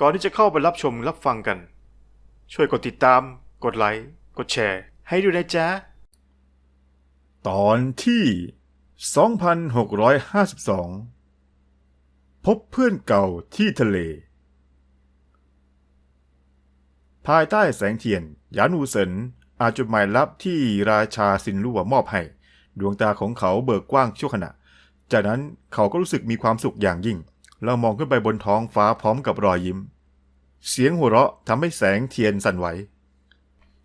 ก่อนที่จะเข้าไปรับชมรับฟังกัน ช่วยกดติดตาม กดไลค์ กดแชร์ ให้ด้วยนะจ๊ะ ตอนที่ 2652 พบเพื่อนเก่าที่ทะเล ภายใต้แสงเทียน ยานูเซินอาจจดหมายลับที่ราชาซินลั่วมอบให้ ดวงตาของเขาเบิกกว้างชั่วขณะ จากนั้นเขาก็รู้สึกมีความสุขอย่างยิ่ง แล้วมองขึ้นไปบนท้องฟ้าพร้อมกับรอยยิ้ม เสียงหัวเราะทำให้แสงเทียนสั่นไหว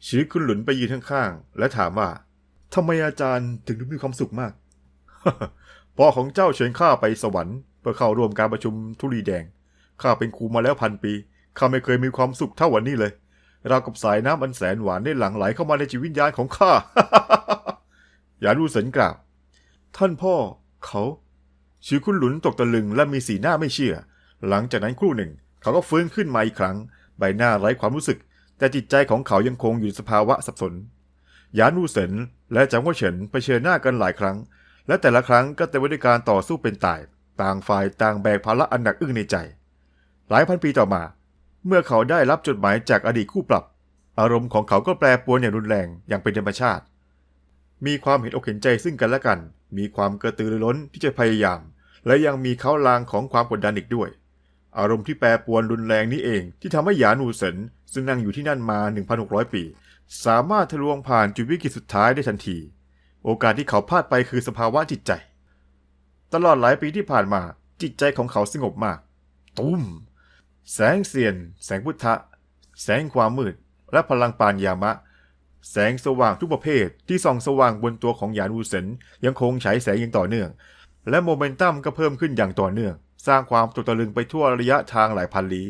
ชื้อคุณหลุนไปยืนข้างๆและถามว่าทำไมอาจารย์ถึงดูมีความสุขมากพ่อของเจ้าเชิญข้าไปสวรรค์เพื่อเข้าร่วมการประชุมทุลีแดงข้าเป็นครูมาแล้วพันปีข้าไม่เคยมีความสุขเท่าวันนี้เลยราวกับสายน้ำอันแสนหวานได้หลั่งไหลเข้ามาในจิตวิญญาณของข้าอย่ารู้สินกล่าว ท่านพ่อเขา ชื่อคุณหลุนตกตะลึงและมีสีหน้าไม่เชื่อ หลังจากนั้นครู่หนึ่ง เขาก็ฟื้นขึ้นมาอีกครั้ง ใบหน้าไร้ความรู้สึก แต่จิตใจของเขายังคงอยู่ในสภาวะสับสนหยานูเซนและจางว่าเฉินเผชิญหน้ากันหลายครั้ง และแต่ละครั้งก็เต็มไปด้วยการต่อสู้เป็นตาย ต่างฝ่ายต่างแบกภาระอันหนักอึ้งในใจ หลายพันปีต่อมา เมื่อเขาได้รับจดหมายจากอดีตคู่ปรับ อารมณ์ของเขาก็แปรปรวนอย่างรุนแรงอย่างเป็นธรรมชาติ มีความเห็นอกเห็นใจซึ่งกันและกัน มีความกระตือรือร้นที่จะพยายาม และยังมีเขาลางของความกดดันอีกด้วย อารมณ์ที่แปรปรวนรุนแรงนี้เองที่ทำให้หยานูเซินซึ่งนั่งอยู่ที่นั่นมา 1,600 ปี สามารถทะลวงผ่านจุดวิกฤตสุดท้ายได้ทันที โอกาสที่เขาพลาดไปคือสภาวะจิตใจ ตลอดหลายปีที่ผ่านมาจิตใจของเขาสงบมาก ตุ้ม แสงเสียน แสงพุทธะ แสงความมืด และพลังปานยามะ แสงสว่างทุกประเภทที่ส่องสว่างบนตัวของหยานวูเซนยังคงฉายแสงอย่างต่อเนื่อง และโมเมนตัมก็เพิ่มขึ้นอย่างต่อเนื่อง สร้างความตกตะลึงไปทั่วระยะทางหลายพันลี้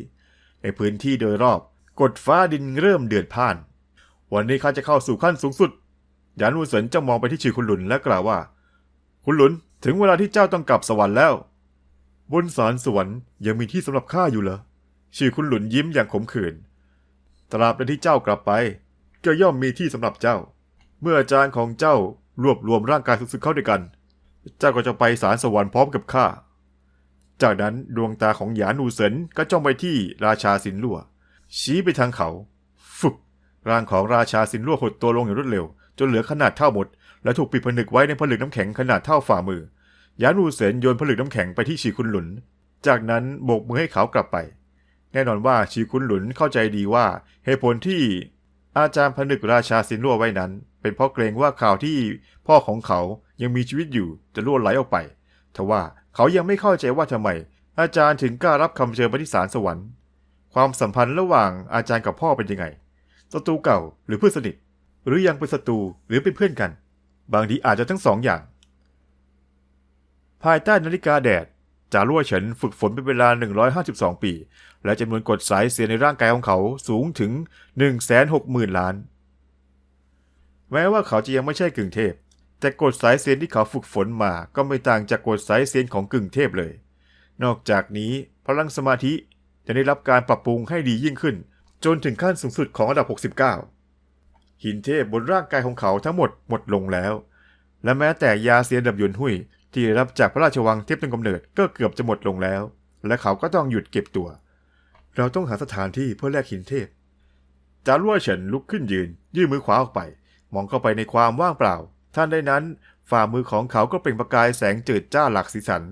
ในพื้นที่โดยรอบกดฟ้าดินเริ่มเดือดพ่าน วันนี้ข้าจะเข้าสู่ขั้นสูงสุดหยานวูเซนจ้องมองไปที่ชื่อคุณหลุนและกล่าวว่า คุณหลุนถึงเวลาที่เจ้าต้องกลับสวรรค์แล้ว บนสารสวรรค์ยังมีที่สำหรับข้าอยู่เหรอชื่อคุณหลุนยิ้มอย่างขมขื่นตราบใดที่เจ้ากลับไป ก็ย่อมมีที่สำหรับเจ้า เมื่ออาจารย์ของเจ้ารวบรวมร่างกายสุดๆเข้าด้วยกัน เจ้าก็จะไปสารสวรรค์พร้อมกับข้า จากนั้นดวงตาของหยานูเซินก็จ้องไปที่ราชาสินลั่วชี้ไปทางเขา ฟึบร่างของราชาสินลั่วหดตัวลงอย่างรวดเร็ว จนเหลือขนาดเท่าหมด และถูกปิดผนึกไว้ในผลึกน้ำแข็งขนาดเท่าฝ่ามือ หยานูเซินโยนผลึกน้ำแข็งไปที่ชีคุนหลุน จากนั้นโบกมือให้เขากลับไป แน่นอนว่าชีคุนหลุนเข้าใจดีว่าเหตุผลที่ อาจารย์ผนึกราชาสินลั่วไว้นั้น เป็นเพราะเกรงว่าข่าวที่พ่อของเขายังมีชีวิตอยู่จะล่วไหลออกไป ทว่าเขายังไม่เข้าใจว่าทำไม อาจารย์ถึงกล้ารับคำเชิญไปที่ศาลสวรรค์ ความสัมพันธ์ระหว่างอาจารย์กับพ่อเป็นยังไงศัตรูเก่าหรือเพื่อนสนิท หรือยังเป็นศัตรูหรือเป็นเพื่อนกัน บางทีอาจจะทั้งสองอย่าง ภายใต้นาฬิกาแดด จารั่วเฉินฝึกฝนเป็นเวลา 152 ปี และจำนวนกดสายเสียในร่างกายของเขาสูงถึง 160,000 ล้าน แม้ว่าเขาจะยังไม่ใช่กึ่งเทพ แต่กดสายเสียนที่เขาฝึกฝนมาก็ไม่ต่างจากกดสายเสียนของกึ่งเทพเลย นอกจากนี้พลังสมาธิจะได้รับการปรับปรุงให้ดียิ่งขึ้น จนถึงขั้นสูงสุดของระดับ 69 หินเทพบนร่างกายของเขาทั้งหมดหมดลงแล้ว และแม้แต่ยาเสียนดับยนหุย ที่ได้รับจากพระราชวังเทพต้นกำเนิดก็เกือบจะหมดลงแล้ว และเขาก็ต้องหยุดเก็บตัว เราต้องหาสถานที่เพื่อแลกหินเทพจารั่วเฉินลุกขึ้นยืน ยื่นมือขวาออกไป มองเข้าไปในความว่างเปล่า ท่านใดนั้นฝ่ามือของเขาก็เปล่งประกายแสงจืดจ้าหลักสีสัน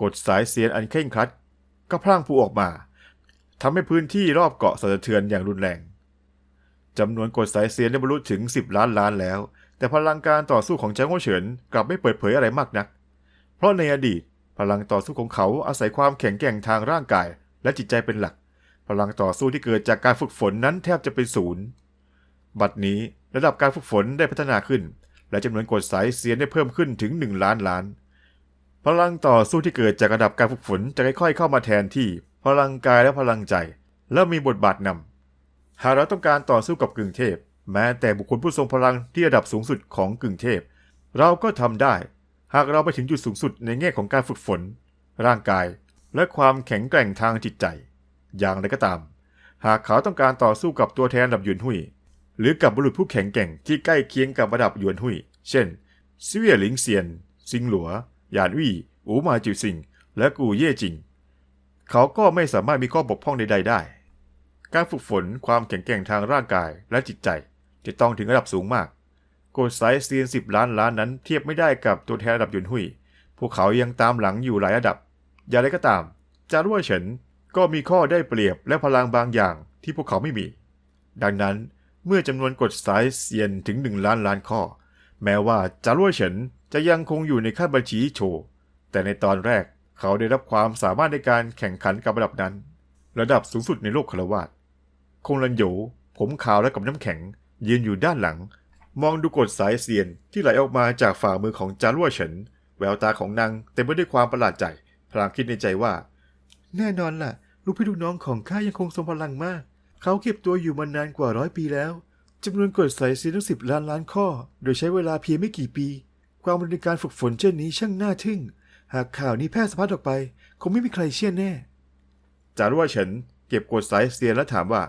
กดสายเสียนอันเคร่งครัด ก็พร่างพรูออกมาทำให้พื้นที่รอบเกาะสะเทือนอย่างรุนแรงจำนวนกดสายเสียนได้บรรลุถึง 10 ล้านล้านแล้ว แต่พลังการต่อสู้ของจางโง่เฉินกลับไม่เปิดเผยอะไรมากนัก ราะในอดีต พลังต่อสู้ของเขาอาศัยความแข็งแกร่งทางร่างกาย และจิตใจเป็นหลัก พลังต่อสู้ที่เกิดจากการฝึกฝนนั้นแทบจะเป็นศูนย์บัดนี้ระดับการฝึกฝนได้พัฒนาขึ้น และจำนวนกดสายเสียนได้เพิ่มขึ้นถึง 1 ล้านล้าน พลังต่อสู้ที่เกิดจากระดับการฝึกฝนจะค่อยๆเข้ามาแทนที่ พลังกายและพลังใจ และมีบทบาทนำหากเราต้องการต่อสู้กับกึ่งเทพ แม้แต่บุคคลผู้ทรงพลังที่ระดับสูงสุดของกึ่งเทพ เราก็ทำได้ หากเราไปถึงจุดสูงสุดในแง่ของการฝึกฝน ร่างกาย และความแข็งแกร่งทางจิตใจ อย่างไรก็ตาม หากเขาต้องการต่อสู้กับตัวแทนระดับหยวนหุยหรือกับบุรุษผู้แข็งแกร่งที่ใกล้เคียงกับระดับหยวนหุยเช่นเวียหลิงเซียน ซิงหลัว หยานวี่อูมาจิวซิง และกูเย่จิง เขาก็ไม่สามารถมีข้อบกพร่องใด ๆ ได้ การฝึกฝนความแข็งแกร่งทางร่างกายและจิตใจ จะต้องถึงระดับสูงมาก โกดไซเซียนสิบล้านล้านนั้นเทียบไม่ได้กับตัวแทนระดับหยุนหุย พวกเขายังตามหลังอยู่หลายระดับ อย่างไรก็ตาม จารุวเฉินก็มีข้อได้เปรียบและพลังบางอย่างที่พวกเขาไม่มี ดังนั้นเมื่อจำนวนกฎสายเซียนถึงหนึ่งล้านล้านข้อ แม้ว่าจารุวเฉินจะยังคงอยู่ในขั้นบัญชีโชว์ แต่ในตอนแรกเขาได้รับความสามารถในการแข่งขันกับระดับนั้น ระดับสูงสุดในโลกคารวาสคงลันโยผมขาวและกับน้ำแข็งยืนอยู่ด้านหลัง มองดูกฎสายเซียนที่ไหลออกมาจากฝ่ามือของจารุวเฉิน แววตาของนางเต็มไปด้วยความประหลาดใจพลางคิดในใจว่า แน่นอนล่ะ ลูกพี่ลูกน้องของข้ายังคงทรงพลังมาก เขาเก็บตัวอยู่มานานกว่าร้อยปีแล้วจำนวนกฎสายเซียนทั้งสิบล้านล้านข้อ โดยใช้เวลาเพียงไม่กี่ปี ความบรู้ในการฝึกฝนเช่นนี้ช่างน่าทึ่ง หากข่าวนี้แพร่สะพัดออกไป คงไม่มีใครเชื่อแน่จารุวเฉินเก็บกฎสายเซียนและถามว่า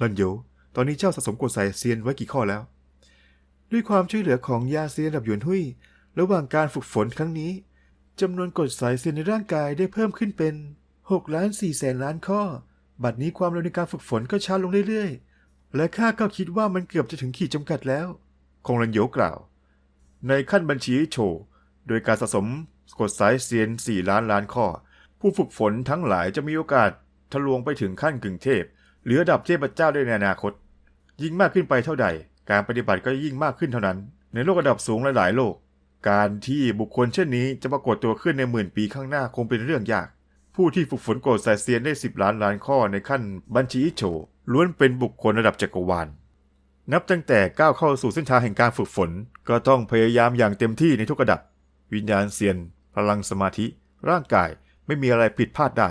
ลันโยตอนนี้เจ้าสะสมกฎสายเซียนไว้กี่ข้อแล้ว ด้วยความช่วยเหลือของยาเซียนดับหยวนหุยระหว่างการฝึกฝนครั้งนี้จำนวนกรดสายเซียนในร่างกายได้เพิ่มขึ้นเป็น6ล้าน4แสนล้านข้อ บัดนี้ความเร็วในการฝึกฝนก็ช้าลงเรื่อยๆ และข้าก็คิดว่ามันเกือบจะถึงขีดจำกัดแล้วคงรันโยกล่าว ในขั้นบัญชีโชว์โดยการสะสมกฎสายเซียน 4 ล้านล้านข้อ ผู้ฝึกฝนทั้งหลายจะมีโอกาสทะลวงไปถึงขั้นกึ่งเทพ หรือระดับเทพเจ้าได้ในอนาคต ยิ่งมากขึ้นไปเท่าใด การปฏิบัติก็ยิ่งมากขึ้นเท่านั้น ในโลกระดับสูงหลายๆ โลก การที่บุคคลเช่นนี้จะปรากฏตัวขึ้นในหมื่นปีข้างหน้าคงเป็นเรื่องยาก ผู้ที่ฝึกฝนโกดสายเซียนได้สิบล้านล้านข้อในขั้นบัญชีอิโชล้วนเป็นบุคคลระดับจักรวาล นับตั้งแต่ก้าวเข้าสู่เส้นทางแห่งการฝึกฝน ก็ต้องพยายามอย่างเต็มที่ในทุกระดับ วิญญาณเซียน พลังสมาธิ ร่างกายไม่มีอะไรผิดพลาดได้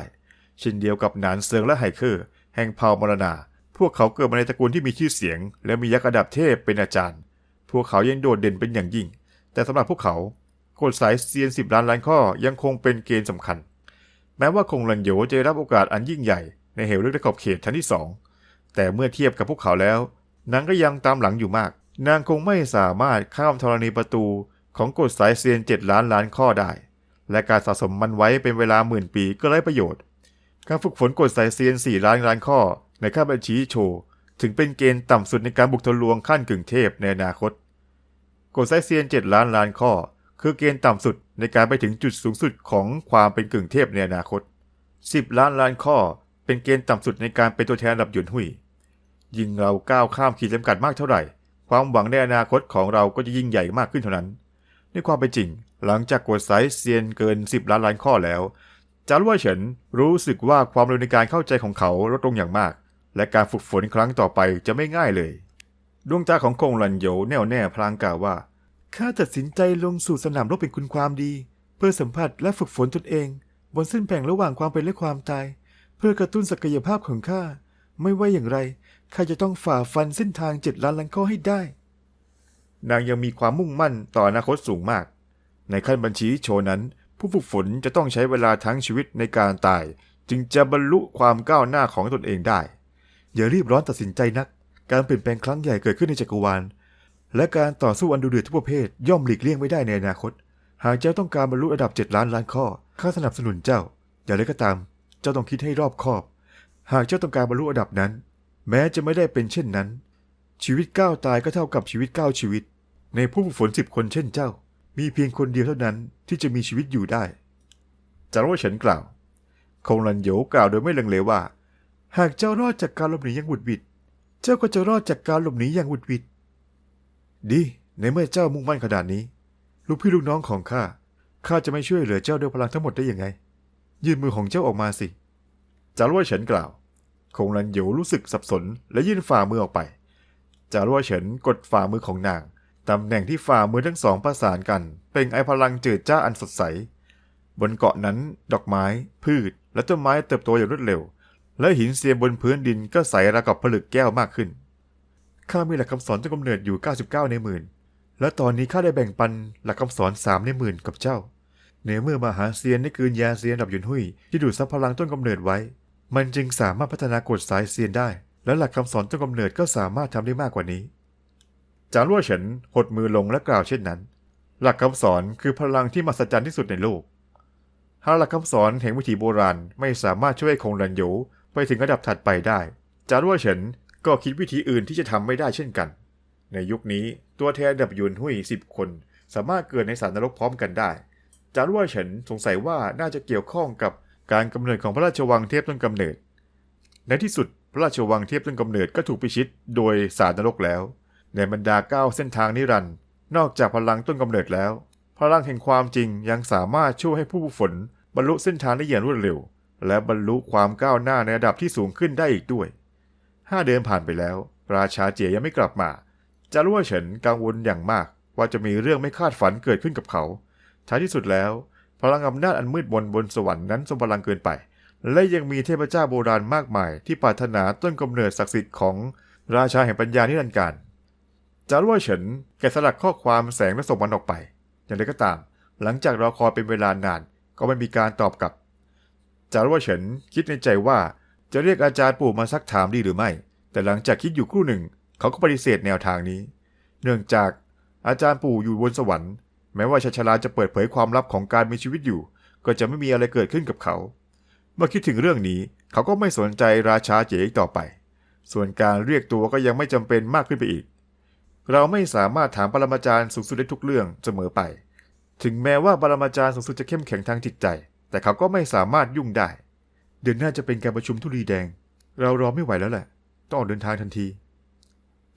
เช่นเดียวกับหนานเซิงและไฮเคอร์ แห่งเผ่ามรณา พวกเขาเกิดมาในตระกูลที่มีชื่อเสียง และมียักษ์ระดับเทพเป็นอาจารย์ พวกเขายังโดดเด่นเป็นอย่างยิ่ง แต่สำหรับพวกเขากฎสายเซียนสิบล้านล้านข้อยังคงเป็นเกณฑ์สำคัญ แม้ว่าคงลันโยจะได้รับโอกาสอันยิ่งใหญ่ ในเหวลึกในขอบเขตชั้นที่สองแต่เมื่อเทียบกับพวกเขาแล้วนางก็ยังตามหลังอยู่มาก นางคงไม่สามารถข้ามธรณีประตูของกฎสายเซียนเจ็ดล้านล้านข้อได้ และการสะสมมันไว้เป็นเวลาหมื่นปีก็ไร้ประโยชน์ การฝึกฝนกฎสายเซียนสี่ล้านล้านข้อ ในขั้นบัญชีโชว์ ถึงเป็นเกณฑ์ต่ำสุดในการบุกทะลวงขั้นกึ่งเทพในอนาคตกฎสายเซียนเจ็ดล้านล้านข้อ คือเกณฑ์ต่ำสุดในการไปถึงจุดสูงสุดของความเป็นกึ่งเทพในอนาคต 10 ล้านล้านข้อ เป็นเกณฑ์ต่ำสุดในการเป็นตัวแทนระดับหยวนหุยยิ่งเราก้าวข้ามขีดจำกัดมากเท่าไหร่ ความหวังในอนาคตของเราก็จะยิ่งใหญ่มากขึ้นเท่านั้น ในความเป็นจริง หลังจากกดไซส์เซียนเกิน 10 ล้านล้านข้อแล้ว จารุว่าเฉินรู้สึกว่าความเร็วในการเข้าใจของเขาลดลงอย่างมาก และการฝึกฝนครั้งต่อไปจะไม่ง่ายเลย ดวงตาของกงหลันโยแน่วแน่พลางกล่าวว่าข้าตัดสินใจลงสู่สนามรบเป็นคุณความดี เพื่อสัมผัสและฝึกฝนตนเอง บนเส้นแบ่งระหว่างความเป็นและความตาย เพื่อกระตุ้นศักยภาพของข้าไม่ว่าอย่างไรข้าจะต้องฝ่าฟันเส้นทางเจ็ดล้านลังข้อให้ได้ นางยังมีความมุ่งมั่นต่ออนาคตสูงมาก ในขั้นบัญชีโชนั้น ผู้ฝึกฝนจะต้องใช้เวลาทั้งชีวิตในการตาย จึงจะบรรลุความก้าวหน้าของตนเองได้ อย่ารีบร้อนตัดสินใจนัก การเปลี่ยนแปลงครั้งใหญ่เกิดขึ้นในจักรวาล และการต่อสู้อันดุเดือดทุกประเภทย่อมหลีกเลี่ยงไม่ได้ในอนาคต หากเจ้าต้องการบรรลุระดับ 7 ล้านล้านข้อข้าสนับสนุนเจ้า อย่างไรก็ตาม เจ้าต้องคิดให้รอบคอบ หากเจ้าต้องการบรรลุระดับนั้น แม้จะไม่ได้เป็นเช่นนั้น ชีวิตก้าวตายก็เท่ากับชีวิตก้าวชีวิต ในผู้ฝึกฝนสิบคนเช่นเจ้า มีเพียงคนเดียวเท่านั้นที่จะมีชีวิตอยู่ได้ จารว่าเฉินกล่าวคงลันโยกล่าวโดยไม่ลังเลว่า หากเจ้ารอดจากการหลบหนีอย่างหวุดหวิด เจ้าก็จะรอดจากการหลบหนีอย่างหวุดหวิด ดี ในเมื่อเจ้ามุ่งมั่นขนาดนี้ ลูกพี่ลูกน้องของข้า ข้าจะไม่ช่วยเหลือเจ้าด้วยพลังทั้งหมดได้ยังไง ยื่นมือของเจ้าออกมาสิ จารว่าเฉินกล่าว คงลันโยรู้สึกสับสนและยื่นฝ่ามือออกไป จารว่าเฉินกดฝ่ามือของนาง ตำแหน่งที่ฝ่ามือทั้งสองประสานกันเป็นไอพลังเจิดจ้าอันสดใส บนเกาะนั้นดอกไม้ พืช และต้นไม้เติบโตอย่างรวดเร็ว และหินเสียบนพื้นดินก็ใสระกับผลึกแก้วมากขึ้นข้ามีหลักคำสอนต้นกำเนิดอยู่ 99 ในหมื่น และตอนนี้ข้าได้แบ่งปันหลักคำสอนสามในหมื่นกับเจ้า ในเมื่อมหาเซียนได้กืนยาเซียนดับหยุนหุยที่ดูดซับพลังต้นกำเนิดไว้ มันจึงสามารถพัฒนากฎสายเซียนได้ และหลักคำสอนต้นกำเนิดก็สามารถทำได้มากกว่านี้ จางลั่วเฉินหดมือลงและกล่าวเช่นนั้น หลักคำสอนคือพลังที่มหัศจรรย์ที่สุดในโลก หากหลักคำสอนแห่งวิถีโบราณไม่สามารถช่วยคงรันโยไปถึงระดับถัดไปได้ จารว่าเฉินก็คิดวิธีอื่นที่จะทำไม่ได้เช่นกัน ในยุคนี้ตัวแทนดับยุนหุยสิบคน สามารถเกิดในสารนรกพร้อมกันได้ จารว่าเฉินสงสัยว่าน่าจะเกี่ยวข้องกับการกำเนิดของพระราชวังเทพต้นกำเนิด ในที่สุดพระราชวังเทพต้นกำเนิดก็ถูกพิชิตโดยสารนรกแล้ว ในบรรดาเก้าเส้นทางนิรันด์นอกจากพลังต้นกำเนิดแล้ว พลังแห่งความจริงยังสามารถช่วยให้ผู้ฝนบรรลุเส้นทางได้อย่างรวดเร็ว และบรรลุความก้าวหน้าในระดับที่สูงขึ้นได้อีกด้วยห้าเดือนผ่านไปแล้ว ราชาเจียยังไม่กลับมาจารว่าเฉินกังวลอย่างมากว่าจะมีเรื่องไม่คาดฝันเกิดขึ้นกับเขา ท้ายที่สุดแล้ว พลังอำนาจอันมืดมนบนสวรรค์นั้นทรงพลังเกินไป และยังมีเทพเจ้าโบราณมากมาย ที่ปรารถนาต้นกำเนิดศักดิ์สิทธิ์ของราชาแห่งปัญญานิรันดร์การ จารว่าเฉินแกะสลักข้อความแสงและส่งมันออกไป อย่างไรก็ตาม หลังจากรอคอยเป็นเวลานานก็ไม่มีการตอบกลับ จารว่าเฉินคิดในใจว่าจะเรียกอาจารย์ปู่มาซักถามดีหรือไม่ แต่หลังจากคิดอยู่ครู่หนึ่ง เขาก็ปฏิเสธแนวทางนี้ เนื่องจากอาจารย์ปู่อยู่บนสวรรค์ แม้ว่าชาชลาจะเปิดเผยความลับของการมีชีวิตอยู่ ก็จะไม่มีอะไรเกิดขึ้นกับเขา เมื่อคิดถึงเรื่องนี้ เขาก็ไม่สนใจราชาเจ๋อีกต่อไป ส่วนการเรียกตัวก็ยังไม่จำเป็นมากขึ้นไปอีก เราไม่สามารถถามปรมาจารย์สูงสุดได้ทุกเรื่องเสมอไป ถึงแม้ว่าปรมาจารย์สูงสุดจะเข้มแข็งทางจิตใจ แต่เขาก็ไม่สามารถยุ่งได้ เดือนหน้าจะเป็นการประชุมทุลีแดง เรารอไม่ไหวแล้วแหละ ต้องออกเดินทางทันที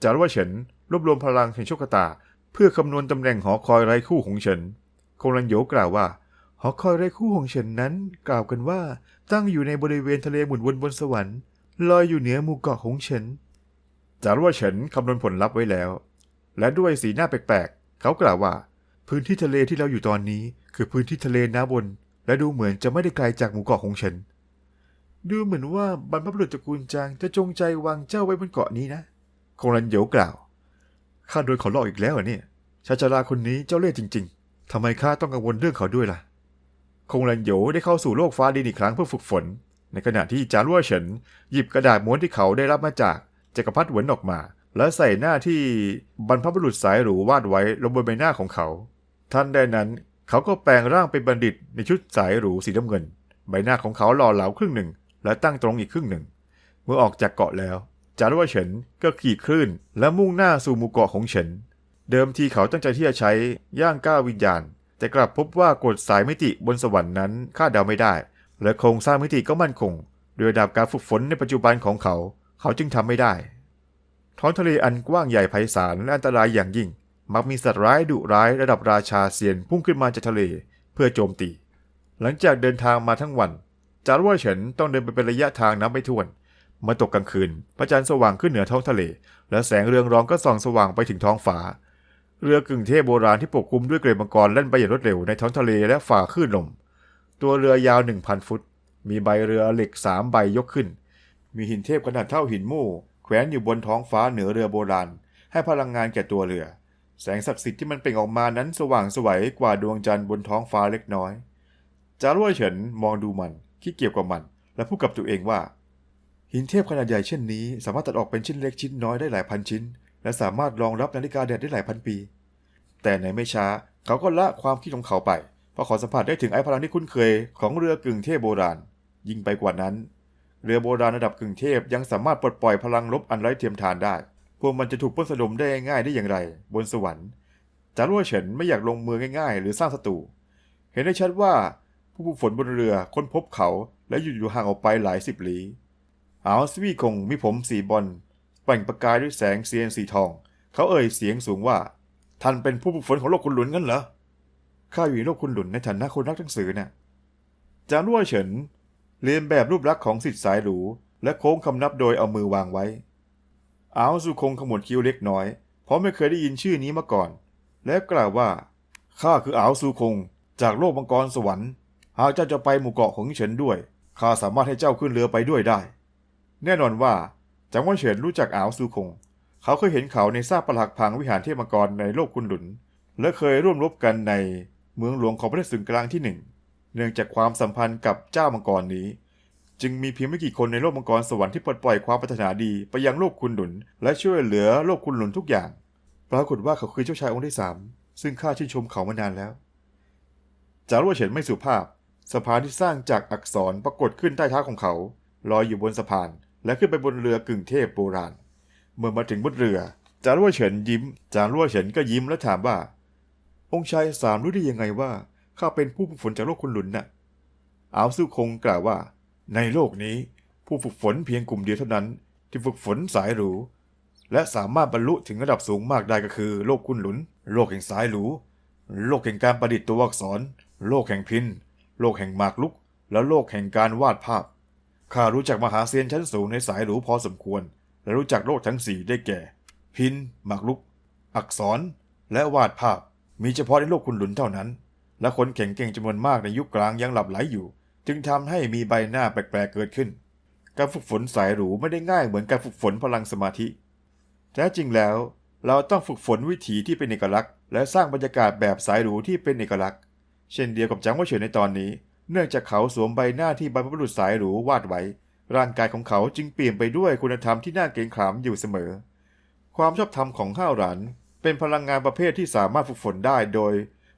จารว่าเฉินรวบรวมพลังแห่งโชคชะตา เพื่อคำนวณตำแหน่งหอคอยไร้คู่ของเฉินคงรันโยกล่าวว่าหอคอยไร้คู่ของเฉินนั้น กล่าวกันว่าตั้งอยู่ในบริเวณทะเลหมุนวนบนสวรรค์ลอยอยู่เหนือหมู่เกาะของเฉินจารว่าเฉินคำนวณผลลัพธ์ไว้แล้ว และด้วยสีหน้าแปลกๆ เขากล่าวว่า พื้นที่ทะเลที่เราอยู่ตอนนี้ คือพื้นที่ทะเลน้ำบน และดูเหมือนจะไม่ได้ไกลจากหมู่เกาะของฉินดูเหมือนว่าบรรพบุรุษตระกูลจางจะจงใจวางเจ้าไว้บนเกาะนี้นะคงรันโยกล่าวข้าโดนเขาหลอกอีกแล้วเนี่ยชาชาราคนนี้เจ้าเล่ห์จริง ๆทำไมข้าต้องกังวลเรื่องเขาด้วยล่ะ คงรันโยได้เข้าสู่โลกฟ้าดินอีกครั้งเพื่อฝึกฝน ในขณะที่จารั่วเฉินหยิบกระดาษม้วนที่เขาได้รับมาจากจักรพรรดิเหวินออกมา และใส่หน้าที่บรรพบุรุษสายหรูวาดไว้ลงบนใบหน้าของเขาท่านใดนั้นเขาก็แปลงร่างเป็นบัณฑิตในชุดสายหรูสีน้ำเงิน ใบหน้าของเขาหล่อเหลาครึ่งหนึ่ง และตั้งตรงอีกครึ่งหนึ่ง เมื่อออกจากเกาะแล้วจารวเฉินก็ขี่คลื่น และมุ่งหน้าสู่หมู่เกาะของเฉิน เดิมทีเขาตั้งใจที่จะใช้ย่างก้าววิญญาณ แต่กลับพบว่ากฎสายมิติบนสวรรค์นั้นคาดเดาไม่ได้ และโครงสร้างมิติก็มั่นคงโดยดับการฝึกฝนในปัจจุบันของเขา เขาจึงทำไม่ได้ ท้องทะเลอันกว้างใหญ่ไพศาลและอันตรายอย่างยิ่ง มักมีสัตว์ร้ายดุร้ายระดับราชาเซียนพุ่งขึ้นมาจากทะเลเพื่อโจมตี หลังจากเดินทางมาทั้งวัน จารว่าเฉินต้องเดินไปเป็นระยะทางนับไม่ถ้วน เมื่อตกกลางคืน พระจันทร์สว่างขึ้นเหนือท้องทะเล และแสงเรืองรองก็ส่องสว่างไปถึงท้องฟ้า เรือกึ่งเทพโบราณที่ปกคลุมด้วยเกรดมังกรแล่นไปอย่างรวดเร็วในท้องทะเลและฝ่าคลื่นลม ตัวเรือยาว1,000ฟุต มีใบเรือเหล็กสามใบยกขึ้น มีหินเทพขนาดเท่าหินมู่ แขวนอยู่บนท้องฟ้าเหนือเรือโบราณ ให้พลังงานแก่ตัวเรือ แสงศักดิ์สิทธิ์ที่มันเปล่งออกมานั้นสว่างสวัยกว่าดวงจันทร์บนท้องฟ้าเล็กน้อย จารวยเฉินมองดูมันคิดเกี่ยวกับมัน และพูดกับตัวเองว่า หินเทพขนาดใหญ่เช่นนี้ สามารถตัดออกเป็นชิ้นเล็กชิ้นน้อยได้หลายพันชิ้น และสามารถรองรับนาฬิกาแดดได้หลายพันปี แต่ในไม่ช้าเขาก็ละความคิดของเขาไปเพราะขาสัมผัสได้ถึงไอ้พลังที่คุ้นเคยของเรือกึ่งเทพโบราณ ยิ่งไปกว่านั้น เรือโบราณระดับกึ่งเทพยังสามารถปลดปล่อยพลังลบอันไร้เทียมทานได้ พวกมันจะถูกปล้นสะดมได้ง่ายได้อย่างไร บนสวรรค์จารวเฉินไม่อยากลงมือง่าย ๆ หรือสร้างศัตรูเห็นได้ชัดว่าผู้ผู้ฝนบนเรือค้นพบเขาและอยู่อยู่ห่างออกไปหลายสิบลี้อาวสวีคงมีผมสีบอลแปล่งประกายด้วยแสงเซียนสีทอง เขาเอ่ยเสียงสูงว่า ท่านเป็นผู้ผู้ฝนของโลกคุณหลุนงั้นเหรอข้าอยู่ในโลกคุณหลุนในฐานะคนนักหนังสือน่ะจารวเฉิน เรียนแบบรูปลักษณ์ของสิทธิสายหรู และโค้งคำนับโดยเอามือวางไว้อาวสุคงขมวดคิ้วเล็กน้อย เพราะไม่เคยได้ยินชื่อนี้มาก่อน และกล่าวว่าข้าคืออาวซูคง จากโลกมังกรสวรรค์ หากเจ้าจะไปหมู่เกาะของเฉินด้วยข้าสามารถให้เจ้าขึ้นเรือไปด้วยได้ แน่นอนว่าจังหวะเฉินรู้จักอาวซูคง เขาเคยเห็นเขาในซากปรักหักพังวิหารเทพมังกรในโลกคุณหลุน และเคยร่วมรบกันในเมืองหลวงของประเทศศูนกลางที่หนึ่ง เนื่องจากความสัมพันธ์กับเจ้ามังกรนี้ จึงมีเพียงไม่กี่คนในโลกมังกรสวรรค์ที่ปลดปล่อยความปรารถนาดีไปยังโลกคุณหลุน และช่วยเหลือโลกคุณหลุนทุกอย่าง ปรากฏว่าเขาคือเจ้าชายองค์ที่สามซึ่งข้าชื่นชมเขามานานแล้ว จารวเฉินไม่สุภาพสะพานที่สร้างจากอักษรปรากฏขึ้นใต้เท้าของเขา ลอยอยู่บนสะพาน และขึ้นไปบนเรือกึ่งเทพโบราณ เมื่อมาถึงบนเรือ จารั่วเฉินยิ้ม จารั่วเฉินก็ยิ้มและถามว่า องค์ชายสามรู้ได้ยังไงว่า ข้าเป็นผู้ฝึกฝนจากโลกคุณหลุนน่ะอาวสู้คงกล่าวว่า ในโลกนี้ผู้ฝึกฝนเพียงกลุ่มเดียวเท่านั้น ที่ฝึกฝนสายหรู และสามารถบรรลุถึงระดับสูงมากได้ก็คือ โลกคุณหลุน โลกแห่งสายหรู โลกแห่งการประดิษฐ์ตัวอักษร โลกแห่งพินโลกแห่งหมากลุก และโลกแห่งการวาดภาพข้ารู้จักมหาเซียนชั้นสูงในสายหรูพอสมควร และรู้จักโลกทั้งสี่ได้แก่ พินหมากลุก อักษร และวาดภาพ มีเฉพาะในโลกคุณหลุนเท่านั้น และคนแข็งเก่งจำนวนมากในยุคกลางยังหลับไหลอยู่ จึงทำให้มีใบหน้าแปลกๆเกิดขึ้น การฝึกฝนสายหรูไม่ได้ง่ายเหมือนการฝึกฝนพลังสมาธิ แท้จริงแล้ว เราต้องฝึกฝนวิถีที่เป็นเอกลักษณ์ และสร้างบรรยากาศแบบสายหรูที่เป็นเอกลักษณ์ เช่นเดียวกับจางว่าเฉินในตอนนี้ เนื่องจากเขาสวมใบหน้าที่บรรพบุรุษสายหรูวาดไว้ ร่างกายของเขาจึงเปลี่ยนไปด้วยคุณธรรมที่น่าเกรงขามอยู่เสมอ ความชอบธรรมของห้าวหลานเป็นพลังงานประเภทที่สามารถฝึกฝนได้โดย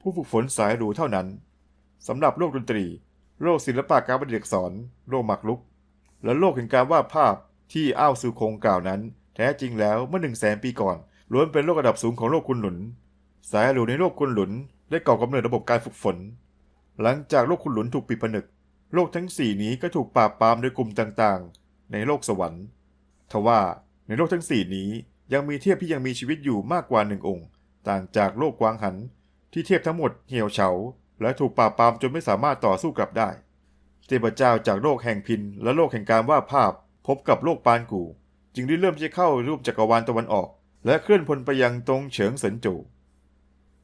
ผู้ฝึกฝนสายหรูเท่านั้นสำหรับโลกดนตรี โลกศิลปะการประดิษฐ์อักษรโลกหมากรุก และโลกแห่งการวาดภาพที่อ้าวซูคงกล่าวนั้น แท้จริงแล้วเมื่อหนึ่งแสนปีก่อนล้วนเป็นโลกระดับสูงของโลกคุณหลุน สายหรูในโลกคุณหลุนได้ก่อกำเนิดระบบการฝึกฝน หลังจากโลกคุณหลุนถูกปิดผนึก โลกทั้งสี่นี้ก็ถูกปราบปรามโดยกลุ่มต่างๆ ในโลกสวรรค์ทว่าในโลกทั้งสี่นี้ยังมีเทพที่ยังมีชีวิตอยู่มากกว่าหนึ่งองค์ ต่างจากโลกกวางหัน ที่เทพทั้งหมดเหี่ยวเฉา และถูกปราบปรามจนไม่สามารถต่อสู้กลับได้ เทพเจ้าจากโลกแห่งพินและโลกแห่งการวาดภาพ พบกับโลกปานกู จึงได้เริ่มที่จะเข้ารูปจักรวาลตะวันออก และเคลื่อนพลไปยังตรงเฉิงเสินจว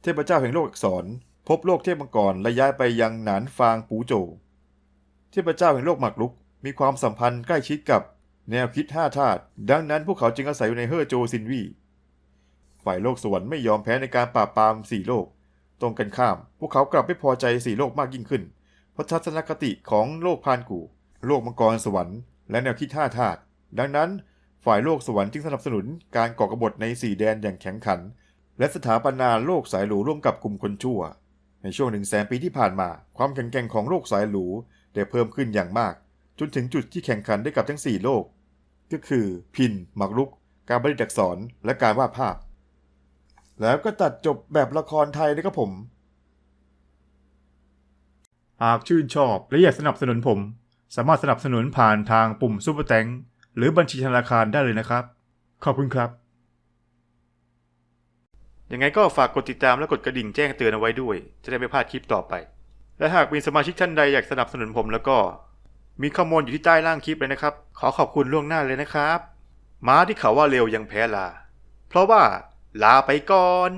เทพเจ้าแห่งโลกอักษร พบโลกเทพมังกรและย้ายไปยังหนานฟางปูโจ เทพเจ้าแห่งโลกหมากรุก มีความสัมพันธ์ใกล้ชิดกับแนวคิดห้าธาตุดังนั้นพวกเขาจึงอาศัยอยู่ในเฮอโจซินวีฝ่ายโลกสวรรค์ไม่ยอมแพ้ในการปราบปรามสี่โลก ตรงกันข้าม พวกเขากลับไม่พอใจสี่โลกมากยิ่งขึ้น เพราะทัศนคติของโลกพานกูโลกมังกรสวรรค์และแนวคิดห้าธาตดังนั้นฝ่ายโลกสวรรค์จึงสนับสนุนการก่อกบฏในสี่แดนอย่างแข็งขัน และสถาปนาโลกสายหรูร่วมกับกลุ่มคนชั่ว ในช่วงหนึ่งแสนปีที่ผ่านมา ความแข็งแกร่งของโลกสายหรูได้เพิ่มขึ้นอย่างมาก จนถึงจุดที่แข่งขันได้กับทั้งสี่โลก ก็คือ พินหมากรุก การประดิษฐ์อักษรและการวาดภาพ แล้วก็ตัดจบแบบละครไทยนะครับผม หากชื่นชอบและอยากสนับสนุนผม สามารถสนับสนุนผ่านทางปุ่มซุปเปอร์แตงหรือบัญชีธนาคารได้เลยนะครับ ขอบคุณครับ ยังไงก็ฝากกดติดตามและกดกระดิ่งแจ้งเตือนเอาไว้ด้วย จะได้ไม่พลาดคลิปต่อไป และหากมีสมาชิกท่านใดอยากสนับสนุนผมแล้วก็ มีข้อมูลอยู่ที่ใต้ล่างคลิปเลยนะครับ ขอขอบคุณล่วงหน้าเลยนะครับ ม้าที่เขาว่าเร็วยังแพ้ลา เพราะว่า ลาไปก่อน